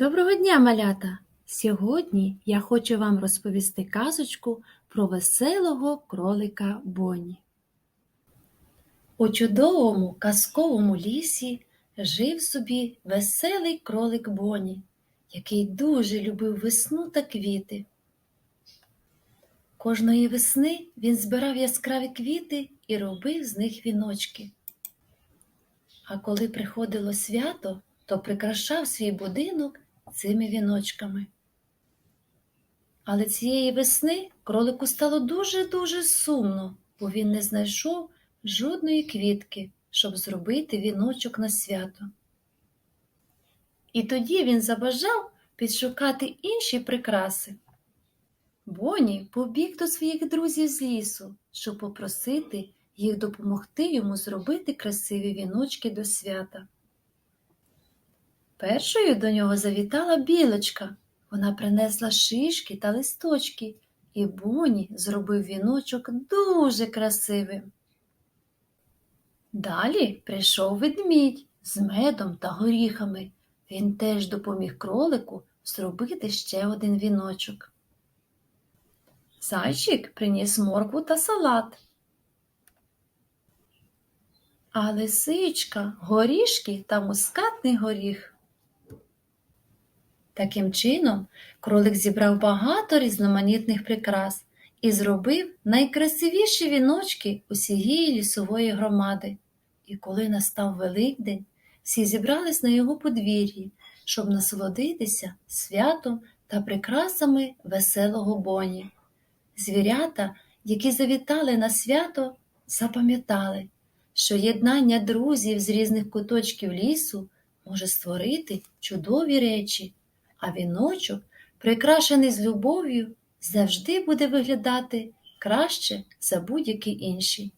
Доброго дня, малята! Сьогодні я хочу вам розповісти казочку про веселого кролика Боні. У чудовому казковому лісі жив собі веселий кролик Боні, який дуже любив весну та квіти. Кожної весни він збирав яскраві квіти і робив з них віночки. А коли приходило свято, то прикрашав свій будинок цими віночками. Але цієї весни кролику стало дуже-дуже сумно, бо він не знайшов жодної квітки, щоб зробити віночок на свято. І тоді він забажав підшукати інші прикраси. Боні побіг до своїх друзів з лісу, щоб попросити їх допомогти йому зробити красиві віночки до свята. Першою до нього завітала білочка. Вона принесла шишки та листочки, і Боні зробив віночок дуже красивим. Далі прийшов ведмідь з медом та горіхами. Він теж допоміг кролику зробити ще один віночок. Зайчик приніс моркву та салат. А лисичка горішки та мускатний горіх. Таким чином, кролик зібрав багато різноманітних прикрас і зробив найкрасивіші віночки усієї лісової громади. І коли настав Великдень, всі зібрались на його подвір'ї, щоб насолодитися святом та прикрасами веселого боні. Звірята, які завітали на свято, запам'ятали, що єднання друзів з різних куточків лісу може створити чудові речі, а віночок, прикрашений з любов'ю, завжди буде виглядати краще за будь-який інший.